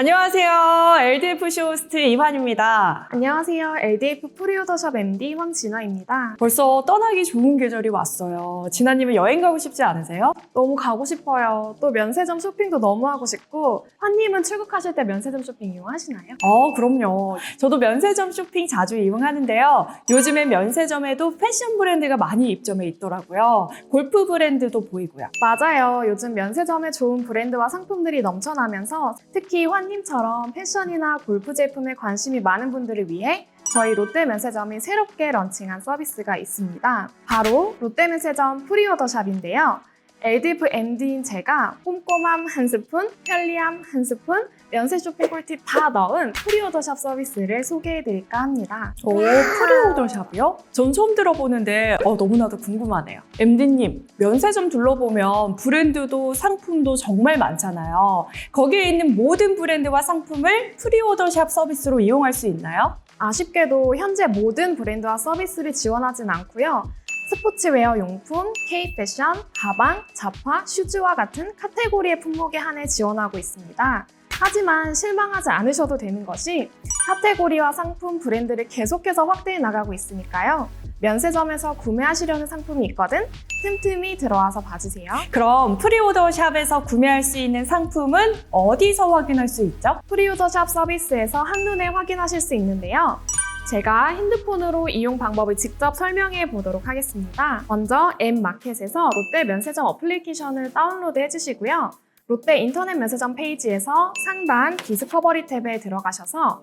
안녕하세요. LDF 쇼호스트 이환입니다. 안녕하세요. LDF 프리오더샵 MD 황진아입니다. 벌써 떠나기 좋은 계절이 왔어요. 진아님은 여행 가고 싶지 않으세요? 너무 가고 싶어요. 또 면세점 쇼핑도 너무 하고 싶고 환님은 출국하실 때 면세점 쇼핑 이용하시나요? 어, 그럼요. 저도 면세점 쇼핑 자주 이용하는데요. 요즘엔 면세점에도 패션 브랜드가 많이 입점해 있더라고요. 골프 브랜드도 보이고요. 맞아요. 요즘 면세점에 좋은 브랜드와 상품들이 넘쳐나면서 특히 환 님처럼 패션이나 골프 제품에 관심이 많은 분들을 위해 저희 롯데 면세점이 새롭게 런칭한 서비스가 있습니다. 바로 롯데 면세점 프리오더샵인데요. LDF MD인 제가 꼼꼼함 한 스푼, 편리함 한 스푼, 면세 쇼핑 꿀팁 다 넣은 프리오더샵 서비스를 소개해드릴까 합니다. 오, 프리오더샵이요? 전 처음 들어보는데 어, 너무나도 궁금하네요. MD님, 면세점 둘러보면 브랜드도 상품도 정말 많잖아요. 거기에 있는 모든 브랜드와 상품을 프리오더샵 서비스로 이용할 수 있나요? 아쉽게도 현재 모든 브랜드와 서비스를 지원하진 않고요. 스포츠웨어 용품, K-패션, 가방, 잡화, 슈즈와 같은 카테고리의 품목에 한해 지원하고 있습니다. 하지만 실망하지 않으셔도 되는 것이 카테고리와 상품 브랜드를 계속해서 확대해 나가고 있으니까요. 면세점에서 구매하시려는 상품이 있거든 틈틈이 들어와서 봐주세요. 그럼 프리오더 샵에서 구매할 수 있는 상품은 어디서 확인할 수 있죠? 프리유저샵 서비스에서 한눈에 확인하실 수 있는데요. 제가 핸드폰으로 이용 방법을 직접 설명해 보도록 하겠습니다. 먼저 앱 마켓에서 롯데 면세점 어플리케이션을 다운로드 해주시고요. 롯데 인터넷 면세점 페이지에서 상단 디스커버리 탭에 들어가셔서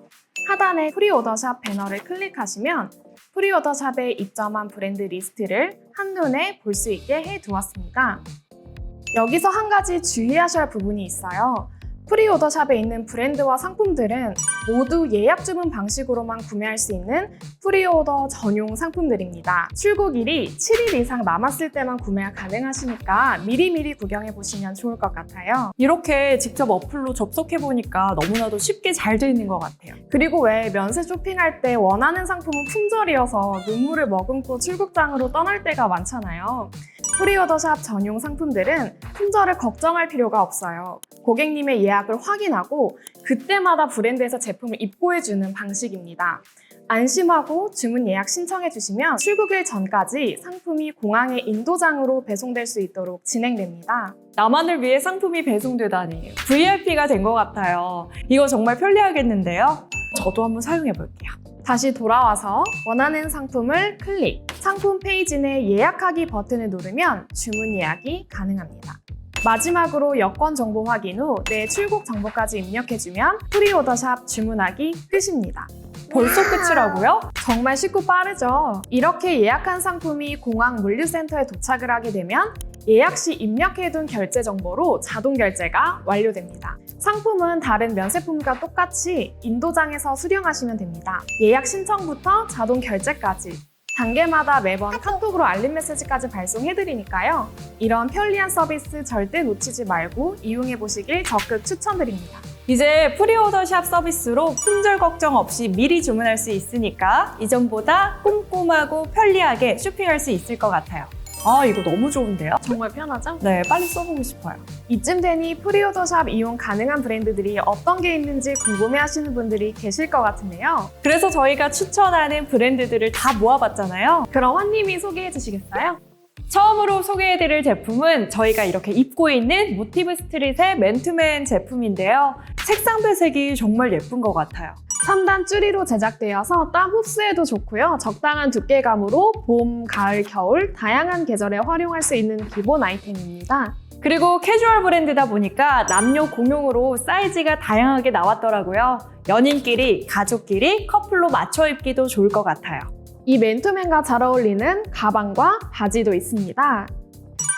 하단에 프리오더샵 배너를 클릭하시면 프리오더샵에 입점한 브랜드 리스트를 한눈에 볼 수 있게 해두었습니다. 여기서 한 가지 주의하셔야 할 부분이 있어요. 프리오더 샵에 있는 브랜드와 상품들은 모두 예약 주문 방식으로만 구매할 수 있는 프리오더 전용 상품들입니다. 출고일이 7일 이상 남았을 때만 구매가 가능하시니까 미리미리 구경해 보시면 좋을 것 같아요. 이렇게 직접 어플로 접속해 보니까 너무나도 쉽게 잘 돼 있는 것 같아요. 그리고 왜 면세 쇼핑할 때 원하는 상품은 품절이어서 눈물을 머금고 출국장으로 떠날 때가 많잖아요. 프리오더샵 전용 상품들은 품절을 걱정할 필요가 없어요. 고객님의 예약을 확인하고 그때마다 브랜드에서 제품을 입고해주는 방식입니다. 안심하고 주문 예약 신청해 주시면 출국일 전까지 상품이 공항의 인도장으로 배송될 수 있도록 진행됩니다. 나만을 위해 상품이 배송되다니 VIP가 된 것 같아요. 이거 정말 편리하겠는데요? 저도 한번 사용해 볼게요. 다시 돌아와서 원하는 상품을 클릭, 상품 페이지 내 예약하기 버튼을 누르면 주문 예약이 가능합니다. 마지막으로 여권 정보 확인 후 내 출국 정보까지 입력해주면 프리오더샵 주문하기 끝입니다. 벌써 끝이라고요? 정말 쉽고 빠르죠? 이렇게 예약한 상품이 공항 물류센터에 도착을 하게 되면 예약 시 입력해둔 결제 정보로 자동 결제가 완료됩니다. 상품은 다른 면세품과 똑같이 인도장에서 수령하시면 됩니다. 예약 신청부터 자동 결제까지 단계마다 매번 카톡으로 알림 메시지까지 발송해드리니까요. 이런 편리한 서비스 절대 놓치지 말고 이용해 보시길 적극 추천드립니다. 이제 프리오더샵 서비스로 품절 걱정 없이 미리 주문할 수 있으니까 이전보다 꼼꼼하고 편리하게 쇼핑할 수 있을 것 같아요. 아, 이거 너무 좋은데요? 정말 편하죠? 네, 빨리 써보고 싶어요. 이쯤 되니 프리오더샵 이용 가능한 브랜드들이 어떤 게 있는지 궁금해 하시는 분들이 계실 것 같은데요. 그래서 저희가 추천하는 브랜드들을 다 모아봤잖아요. 그럼 환님이 소개해 주시겠어요? 처음으로 소개해드릴 제품은 저희가 이렇게 입고 있는 모티브 스트릿의 맨투맨 제품인데요. 색상 배색이 정말 예쁜 것 같아요. 3단 쭈리로 제작되어서 땀 흡수에도 좋고요. 적당한 두께감으로 봄, 가을, 겨울 다양한 계절에 활용할 수 있는 기본 아이템입니다. 그리고 캐주얼 브랜드다 보니까 남녀 공용으로 사이즈가 다양하게 나왔더라고요. 연인끼리, 가족끼리, 커플로 맞춰 입기도 좋을 것 같아요. 이 맨투맨과 잘 어울리는 가방과 바지도 있습니다.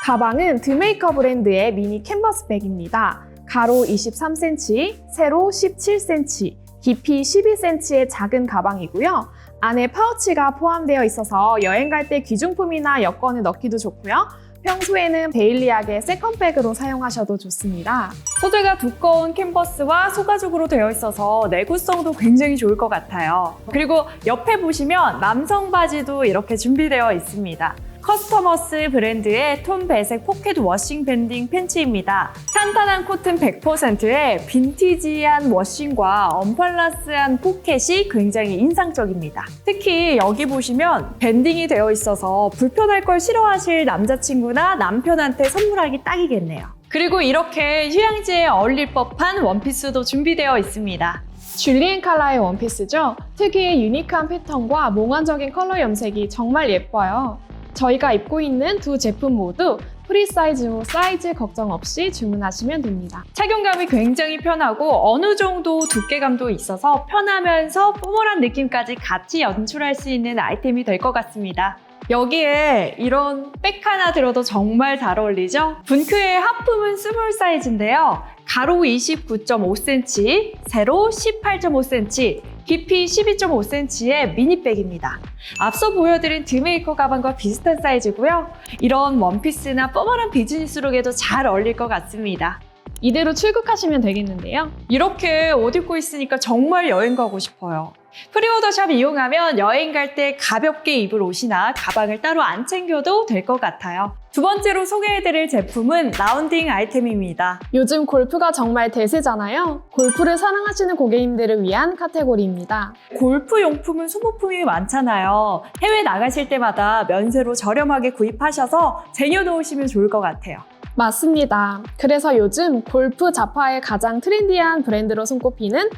가방은 드메이커 브랜드의 미니 캔버스 백입니다. 가로 23cm, 세로 17cm, 깊이 12cm의 작은 가방이고요. 안에 파우치가 포함되어 있어서 여행 갈 때 귀중품이나 여권을 넣기도 좋고요. 평소에는 데일리하게 세컨백으로 사용하셔도 좋습니다. 소재가 두꺼운 캔버스와 소가죽으로 되어 있어서 내구성도 굉장히 좋을 것 같아요. 그리고 옆에 보시면 남성 바지도 이렇게 준비되어 있습니다. 커스터머스 브랜드의 톤 배색 포켓 워싱 밴딩 팬츠입니다. 탄탄한 코튼 100%에 빈티지한 워싱과 언팔라스한 포켓이 굉장히 인상적입니다. 특히 여기 보시면 밴딩이 되어 있어서 불편할 걸 싫어하실 남자친구나 남편한테 선물하기 딱이겠네요. 그리고 이렇게 휴양지에 어울릴 법한 원피스도 준비되어 있습니다. 줄리엔 컬러의 원피스죠. 특유의 유니크한 패턴과 몽환적인 컬러 염색이 정말 예뻐요. 저희가 입고 있는 두 제품 모두 프리 사이즈로 사이즈 걱정 없이 주문하시면 됩니다. 착용감이 굉장히 편하고 어느 정도 두께감도 있어서 편하면서 뽀멀한 느낌까지 같이 연출할 수 있는 아이템이 될 것 같습니다. 여기에 이런 백 하나 들어도 정말 잘 어울리죠? 분크의 하품은 스몰 사이즈인데요. 가로 29.5cm, 세로 18.5cm, 깊이 12.5cm의 미니백입니다. 앞서 보여드린 드메이커 가방과 비슷한 사이즈고요. 이런 원피스나 뽀멀한 비즈니스룩에도 잘 어울릴 것 같습니다. 이대로 출국하시면 되겠는데요. 이렇게 옷 입고 있으니까 정말 여행 가고 싶어요. 프리오더샵 이용하면 여행 갈 때 가볍게 입을 옷이나 가방을 따로 안 챙겨도 될 것 같아요. 두 번째로 소개해드릴 제품은 라운딩 아이템입니다. 요즘 골프가 정말 대세잖아요. 골프를 사랑하시는 고객님들을 위한 카테고리입니다. 골프 용품은 소모품이 많잖아요. 해외 나가실 때마다 면세로 저렴하게 구입하셔서 쟁여놓으시면 좋을 것 같아요. 맞습니다. 그래서 요즘 골프 잡화의 가장 트렌디한 브랜드로 손꼽히는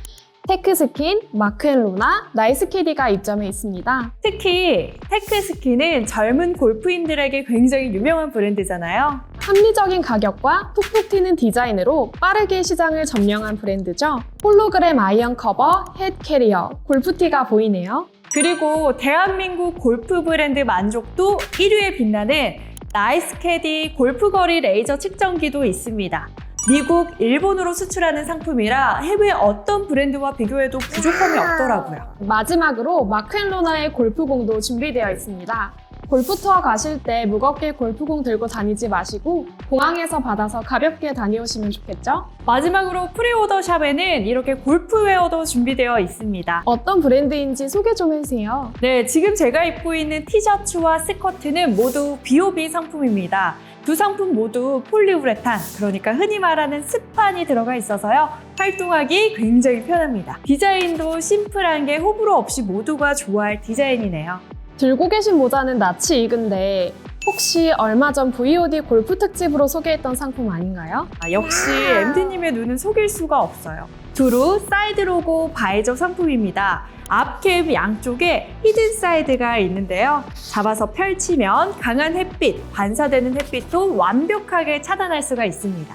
테크스킨, 마크앤로나, 나이스캐디가 입점해 있습니다. 특히 테크스키는 젊은 골프인들에게 굉장히 유명한 브랜드잖아요. 합리적인 가격과 푹푹 튀는 디자인으로 빠르게 시장을 점령한 브랜드죠. 홀로그램 아이언 커버, 헤드 캐리어, 골프티가 보이네요. 그리고 대한민국 골프 브랜드 만족도 1위에 빛나는 나이스캐디 골프거리 레이저 측정기도 있습니다. 미국, 일본으로 수출하는 상품이라 해외 어떤 브랜드와 비교해도 부족함이 없더라고요. 마지막으로 마크앤로나의 골프공도 준비되어 있습니다. 골프 투어 가실 때 무겁게 골프공 들고 다니지 마시고 공항에서 받아서 가볍게 다녀오시면 좋겠죠? 마지막으로 프리오더 샵에는 이렇게 골프웨어도 준비되어 있습니다. 어떤 브랜드인지 소개 좀 해주세요. 네, 지금 제가 입고 있는 티셔츠와 스커트는 모두 BOB 상품입니다. 두 상품 모두 폴리우레탄, 그러니까 흔히 말하는 스판이 들어가 있어서요. 활동하기 굉장히 편합니다. 디자인도 심플한 게 호불호 없이 모두가 좋아할 디자인이네요. 들고 계신 모자는 낯이 익은데 혹시 얼마 전 VOD 골프 특집으로 소개했던 상품 아닌가요? 아, 역시 MD님의 눈은 속일 수가 없어요. 두루 사이드 로고 바이저 상품입니다. 앞캡 양쪽에 히든 사이드가 있는데요. 잡아서 펼치면 강한 햇빛, 반사되는 햇빛도 완벽하게 차단할 수가 있습니다.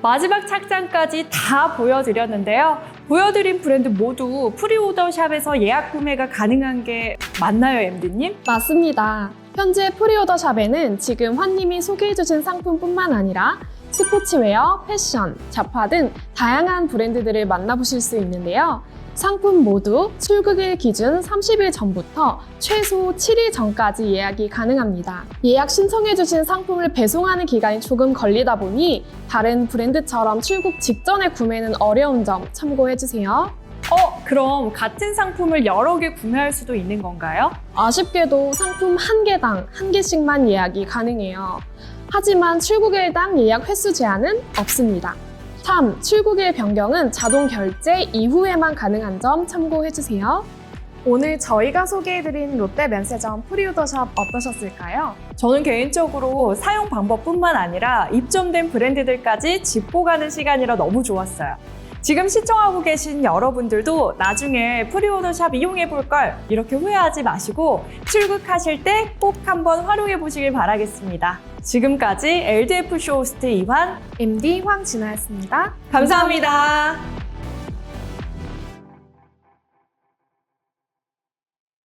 마지막 착장까지 다 보여드렸는데요. 보여드린 브랜드 모두 프리오더 샵에서 예약 구매가 가능한 게 맞나요, MD님? 맞습니다. 현재 프리오더 샵에는 지금 환님이 소개해주신 상품뿐만 아니라 스포츠웨어, 패션, 잡화 등 다양한 브랜드들을 만나보실 수 있는데요. 상품 모두 출국일 기준 30일 전부터 최소 7일 전까지 예약이 가능합니다. 예약 신청해주신 상품을 배송하는 기간이 조금 걸리다 보니 다른 브랜드처럼 출국 직전에 구매는 어려운 점 참고해주세요. 어, 그럼 같은 상품을 여러 개 구매할 수도 있는 건가요? 아쉽게도 상품 한 개당 한 개씩만 예약이 가능해요. 하지만 출국일당 예약 횟수 제한은 없습니다. 참, 출국일 변경은 자동 결제 이후에만 가능한 점 참고해주세요. 오늘 저희가 소개해드린 롯데 면세점 프리오더샵 어떠셨을까요? 저는 개인적으로 사용 방법뿐만 아니라 입점된 브랜드들까지 짚고 가는 시간이라 너무 좋았어요. 지금 시청하고 계신 여러분들도 나중에 프리오더 샵 이용해 볼 걸 이렇게 후회하지 마시고 출국하실 때 꼭 한번 활용해 보시길 바라겠습니다. 지금까지 LDF 쇼 호스트 이환 MD 황진아였습니다 감사합니다.